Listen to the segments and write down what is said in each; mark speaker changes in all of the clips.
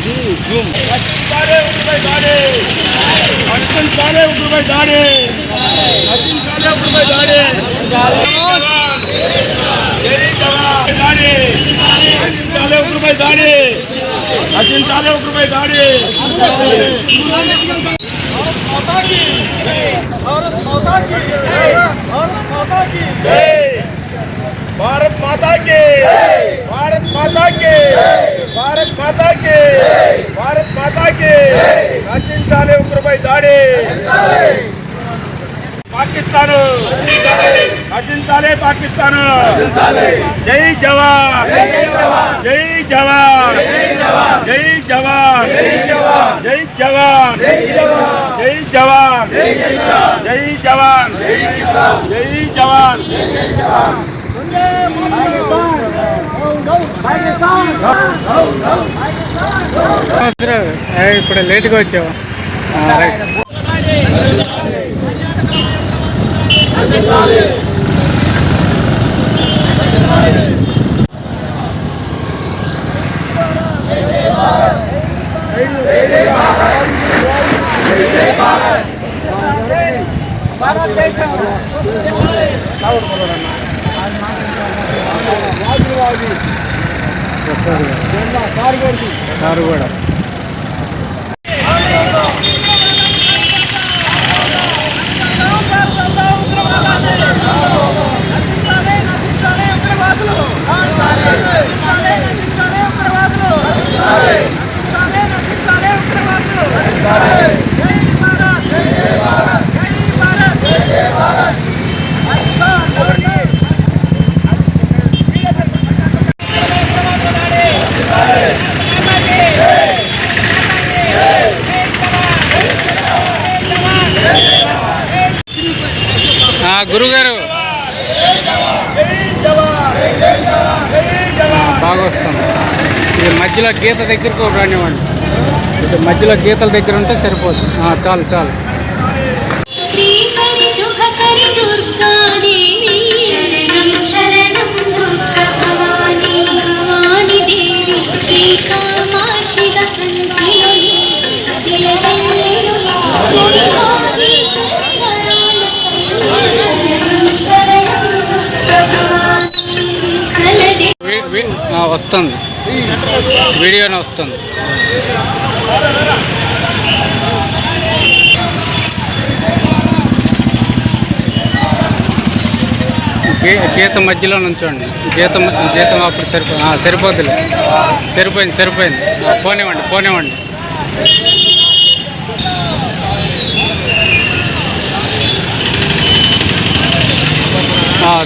Speaker 1: తీసి జూమ్
Speaker 2: రచించాలే ఉగ్రపై దాడి రచించాలే ఉగ్రపై దాడి రచించాలే ఉగ్రపై దాడి జై జవాన్ దాడి రచించాలే ఉగ్రపై దాడి రచించాలే ఉగ్రపై దాడి भारत माता की भारत माता की भारत माता की भारत माता की మాతాకి! భారత్ మాతాకి! రచించాలే ఉగ్రపై దాడి! పాకిస్తాన్! రచించాలే పాకిస్తాన్! జై జవాన్! జై జవాన్! జై జవాన్! జై జవాన్! జై జవాన్! జై జవాన్! జై జవాన్!
Speaker 1: ఇప్పుడు లేట్గా వచ్చావు రైట్. గురుగారు. బాగా వస్తుంది. ఇది మధ్యలో గీత దగ్గరకు రానివ్వండి. ఇది మధ్యలో గీతల దగ్గర ఉంటే సరిపోదు. ఆ, చాలు చాలు.
Speaker 3: శ్రీహరి శుభకరి దుర్గాదేవి.
Speaker 1: వస్తుంది. వీడియోనే వస్తుంది. గీత మధ్యలో నుంచోండి గీత గీతం అప్పుడు సరిపో సరిపోతులే. సరిపోయింది సరిపోయింది. పోనివ్వండి పోనివ్వండి.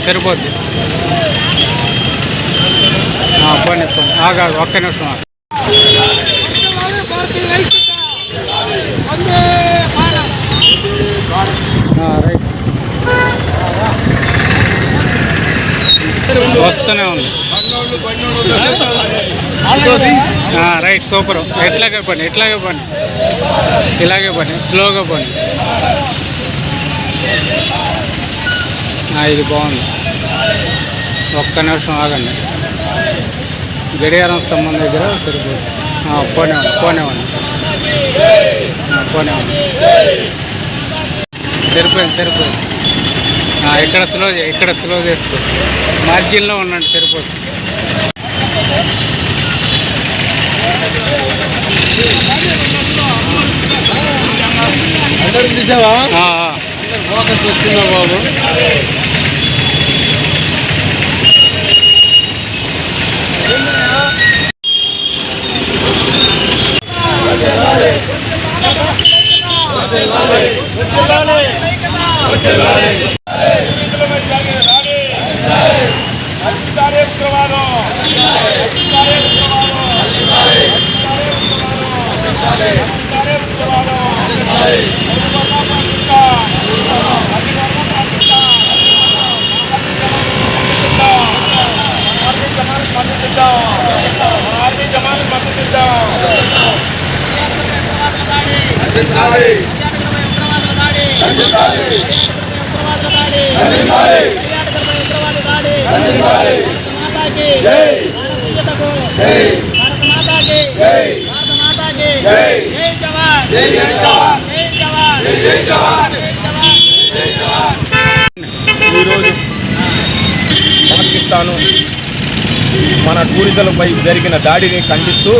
Speaker 1: సరిపోద్ది. ఆ, పోనీ పోనీ ఆగా ఒక్క నిమిషం రైట్ వస్తూనే ఉంది. Right super. ఎట్లాగే పని ఎట్లాగే పని. ఇలాగే పని స్లోగా పని. ఇది బాగుంది. ఒక్క నిమిషం ఆగండి. గడియారం స్తంభం దగ్గర సరిపోతుంది పోనివ్వండి ఆ, పోనివ్వండి సరిపోయింది సరిపోయింది. ఇక్కడ స్లో ఇక్కడ స్లో చేసుకో. మార్జిన్లో ఉండండి సరిపోతుంది. ఫోకస్ వచ్చిందా బాబు
Speaker 2: జమాన్
Speaker 4: మద్దతు ఇద్దాం. జై జై
Speaker 2: జై జై జై జవాన్ జై జవాన్ జై జవాన్ ఈరోజు పాకిస్తాను మన టూరిజంపై జరిగిన దాడిని ఖండిస్తూ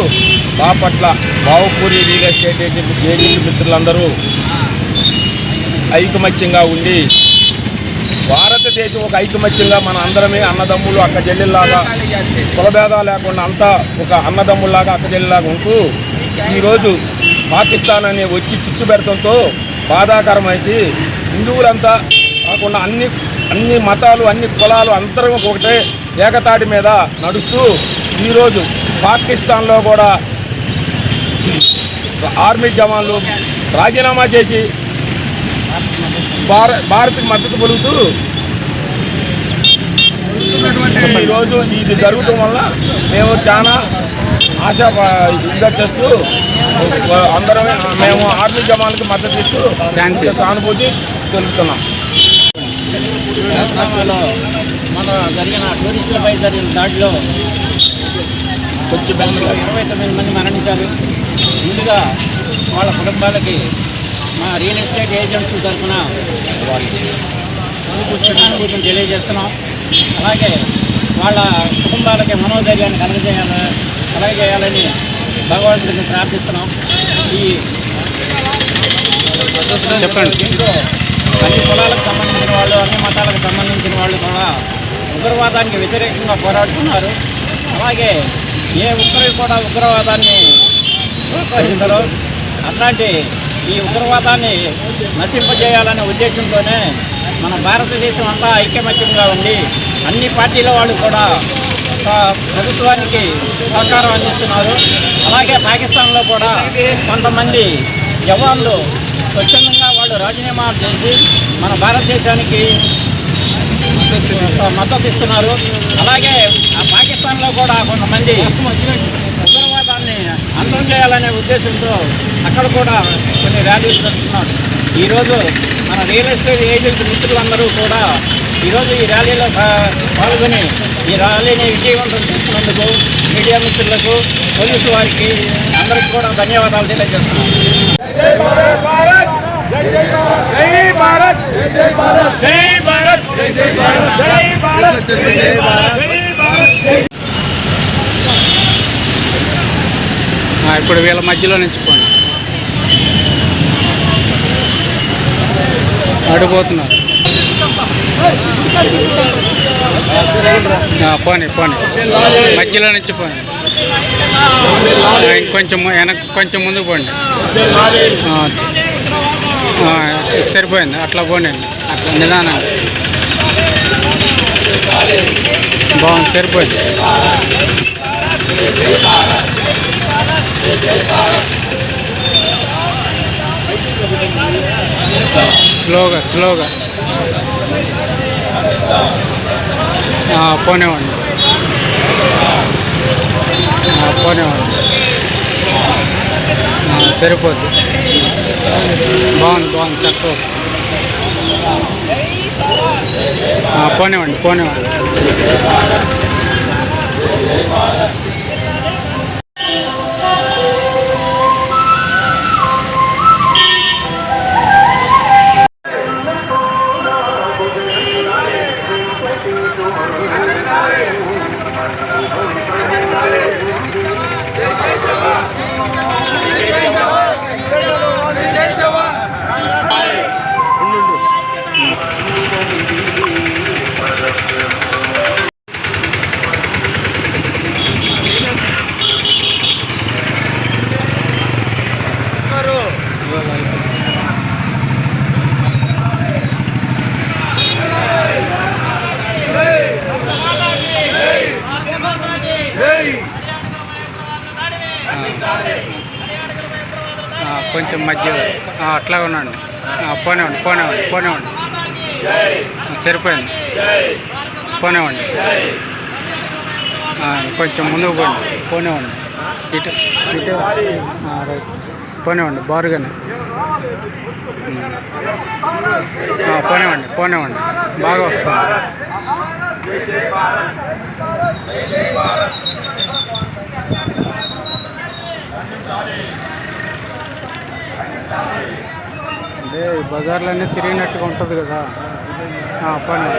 Speaker 2: Bapatla Bavupuri real estate agent agent మిత్రులందరూ ఐకమత్యంగా ఉండి భారతదేశం ఒక ఐకమత్యంగా మన అందరమే అన్నదమ్ములు అక్క చెల్లెల్లాగా కులభేదాలు లేకుండా అంతా ఒక అన్నదమ్ముల్లాగా అక్క చెల్లెల్లాగా ఉంటూ ఈరోజు పాకిస్తాన్ అనే వచ్చి చిచ్చు పెడతంతో బాధాకరమేసి హిందువులంతా కాకుండా అన్ని అన్ని మతాలు అన్ని కులాలు అందరం ఒకటే ఏకతాటి మీద నడుస్తూ ఈరోజు పాకిస్తాన్లో కూడా ఆర్మీ జవాన్లు రాజీనామా చేసి భార భారత్కి మద్దతు పలుకుతూ ఈరోజు ఇది జరగటం వల్ల మేము చాలా ఆశ ఇదిగా చేస్తూ అందరం మేము ఆర్మీ జవాన్లకు మద్దతు ఇస్తూ
Speaker 1: శాంతి.
Speaker 2: సానుభూతి తెలుపుతున్నాం
Speaker 4: మన జరిగిన టూరిస్టులపై జరిగిన దాడిలో కొంచెం ఇరవై తొమ్మిది మంది మరణించారు ముందుగా వాళ్ళ కుటుంబాలకి మా రియల్ ఎస్టేట్ ఏజెంట్స్ తరఫున క్షణానుభూతిని తెలియజేస్తున్నాం. అలాగే వాళ్ళ కుటుంబాలకి మనోధైర్యాన్ని కలగజేయాలి కలగజేయాలని భగవంతుడిని ప్రార్థిస్తున్నాం. ఈ
Speaker 1: చెప్పండి.
Speaker 4: దీంట్లో అన్ని కులాలకు సంబంధించిన వాళ్ళు అన్ని మతాలకు సంబంధించిన వాళ్ళు కూడా ఉగ్రవాదానికి వ్యతిరేకంగా పోరాడుతున్నారు. అలాగే ఏ ఒక్కరు కూడా ఉగ్రవాదాన్ని ప్రోత్సహించరు అట్లాంటి ఈ ఉగ్రవాదాన్ని నశింపజేయాలనే ఉద్దేశంతోనే మన భారతదేశం అంతా ఐకమత్యంగా ఉండి అన్ని పార్టీల వాళ్ళు కూడా ప్రభుత్వానికి సహకారం అందిస్తున్నారు. అలాగే పాకిస్తాన్లో కూడా కొంతమంది జవాన్లు స్వచ్ఛందంగా వాళ్ళు రాజీనామా చేసి మన భారతదేశానికి మద్దతు ఇస్తున్నారు. అలాగే ఆ పాకిస్తాన్లో కూడా కొంతమంది అంతం చేయాలనే ఉద్దేశంతో అక్కడ కూడా కొన్ని ర్యాలీలు జరుపుతున్నారు ఈరోజు మన రియల్ ఎస్టేట్ ఏజెంట్ మిత్రులందరూ కూడా ఈరోజు ఈ ర్యాలీలో సా- పాల్గొని ఈ ర్యాలీని విజయవంతం చేసినందుకు మీడియా మిత్రులకు పోలీసు వారికి అందరికీ కూడా ధన్యవాదాలు తెలియజేస్తున్నాను
Speaker 2: జై భారత్ జై జై భారత్ జై భారత్ జై భారత్ జై జై భారత్ జై భారత్ జై జై భారత్ జై భారత్ జై
Speaker 1: ఆ, ఇప్పుడు వీళ్ళ మధ్యలో నుంచి పోండి అడిపోతున్నారు పోనీ పోనీ. మధ్యలో నుంచి పోనీ ఇంకొంచెం వెనక్ కొంచెం ముందుకు పోండి. సరిపోయింది. అట్లా పోనీ అట్లా నిదానంగా. బాగుంది సరిపోయింది. స్లోగా స్లోగా. ఆ, పోనివ్వండి. పోనివ్వండి. సరిపోద్ది. బాగుంది బాగుంది చక్కగా వస్తుంది. ఆ, పోనివ్వండి పోనివ్వండి. కొంచెం మధ్య అట్లా ఉండండి ఆ, పోనివ్వండి పోనివ్వండి పోనివ్వండి సరిపోయింది. పోనివ్వండి కొంచెం ముందుకు పోండి. పోనివ్వండి ఇటు ఇటు ఆ, రైట్. పోనివ్వండి బారుగానే. పోనేవండి పోనేవండి పోనివ్వండి పోనివ్వండి బాగా వస్తుంది. అదే బజార్లన్నీ తిరిగినట్టుగా ఉంటుంది కదా. ఆ, పని.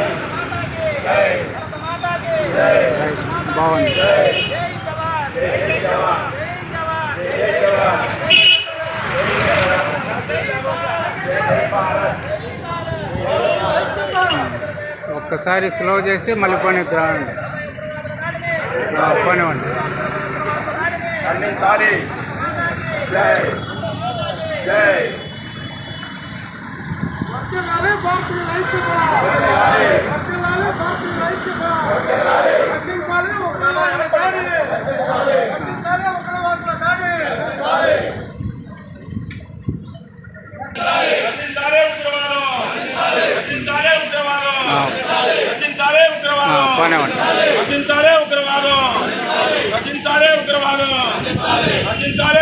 Speaker 1: బాగుంది. ఒక్కసారి స్లో చేసి మళ్ళీ పని రాండి పనివ్వండి
Speaker 2: ఖండించాలి జై జై రచించాలే ఉగ్రవాదం రచించాలే ఉగ్రవాదం రచించాలే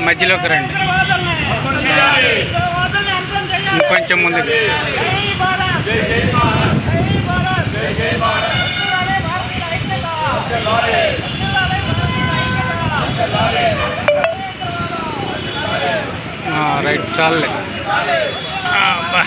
Speaker 1: మధ్యలోకి రండి. ఇంకొంచెం ముందుకు. రైట్ చాలే. అబ్బా.